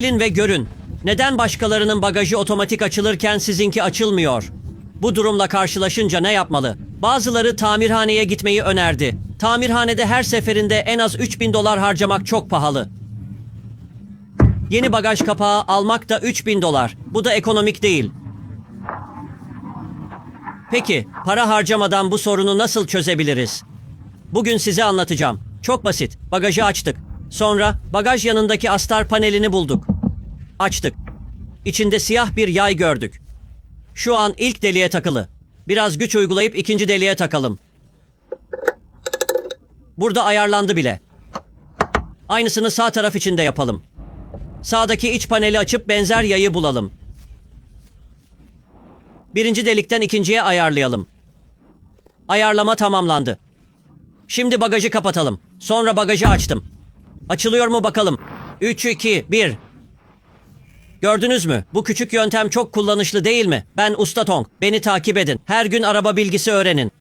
Gelin ve görün. Neden başkalarının bagajı otomatik açılırken sizinki açılmıyor? Bu durumla karşılaşınca ne yapmalı? Bazıları tamirhaneye gitmeyi önerdi. Tamirhanede her seferinde en az 3000 dolar harcamak çok pahalı. Yeni bagaj kapağı almak da 3000 dolar. Bu da ekonomik değil. Peki, para harcamadan bu sorunu nasıl çözebiliriz? Bugün size anlatacağım. Çok basit. Bagajı açtık. Sonra bagaj yanındaki astar panelini bulduk. Açtık. İçinde siyah bir yay gördük. Şu an ilk deliğe takılı. Biraz güç uygulayıp ikinci deliğe takalım. Burada ayarlandı bile. Aynısını sağ taraf için de yapalım. Sağdaki iç paneli açıp benzer yayı bulalım. Birinci delikten ikinciye ayarlayalım. Ayarlama tamamlandı. Şimdi bagajı kapatalım. Sonra bagajı açtım. Açılıyor mu bakalım. 3, 2, 1. Gördünüz mü? Bu küçük yöntem çok kullanışlı değil mi? Ben Usta Tong. Beni takip edin. Her gün araba bilgisi öğrenin.